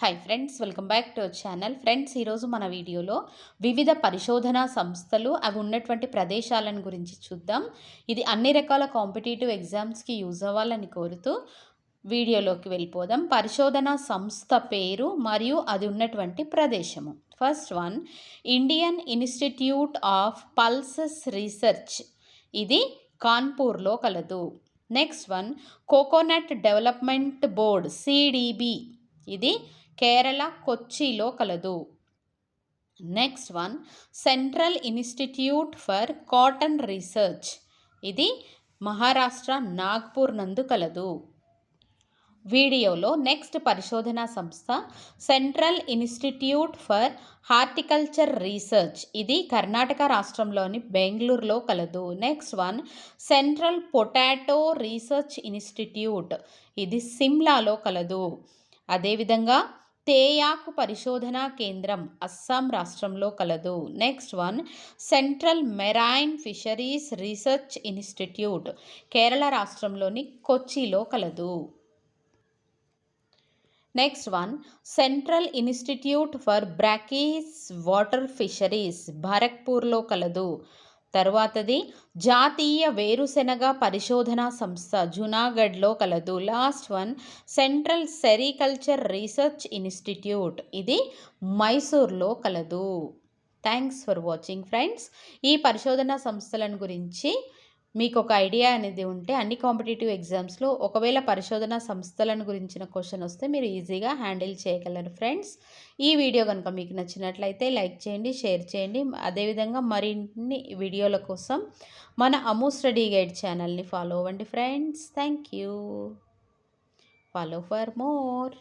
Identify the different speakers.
Speaker 1: Hi friends welcome back to channel friends ఈరోజు మన వీడియోలో వివిధ పరిశోధనా సంస్థలు అవి ఉన్నటువంటి ప్రదేశాలను గురించి చూద్దాం. ఇది అన్ని రకాల కాంపిటేటివ్ ఎగ్జామ్స్కి యూజ్ అవ్వాలని కోరుతూ వీడియోలోకి వెళ్ళిపోదాం. పరిశోధనా సంస్థ పేరు మరియు అది ఉన్నటువంటి ప్రదేశము. First one Indian Institute of pulses research ఇది కాన్పూర్లో కలదు. Next one coconut development board CDB ఇది కేరళ కొచ్చిలో కలదు. Next one central institute for cotton research. ఇది మహారాష్ట్ర నాగ్పూర్ నందు కలదు. వీడియోలో నెక్స్ట్ పరిశోధనా సంస్థ central institute for horticulture research. ఇది కర్ణాటక రాష్ట్రంలోని బెంగళూరులో కలదు. Next one central potato research institute. ఇది సిమ్లాలో కలదు. అదేవిధంగా తేయాకు పరిశోధనా కేంద్రం అస్సాం రాష్ట్రంలో కలదు. Next one central marine fisheries research institute Kerala రాష్ట్రంలోని కొచ్చిలో కలదు. Next one central institute for brackish water fisheries భారక్పూర్లో కలదు. తర్వాతది జాతీయ వేరుశెనగ పరిశోధన సంస్థ జునాగఢ్లో కలదు. Last one central sericulture research institute. ఇది మైసూర్లో కలదు. Thanks for watching friends. ఈ పరిశోధన సంస్థలను గురించి మీకు ఒక ఐడియా అనేది ఉంటే అన్ని కాంపిటేటివ్ ఎగ్జామ్స్లో ఒకవేళ పరిశోధన సంస్థలను గురించిన క్వశ్చన్ వస్తే మీరు ఈజీగా హ్యాండిల్ చేయగలరు ఫ్రెండ్స్. ఈ వీడియో కనుక మీకు నచ్చినట్లయితే లైక్ చేయండి షేర్ చేయండి. అదేవిధంగా మరిన్ని వీడియోల కోసం మన అము స్టడీ గైడ్ ఛానల్ని ఫాలో అవ్వండి friends. Thank you follow for more.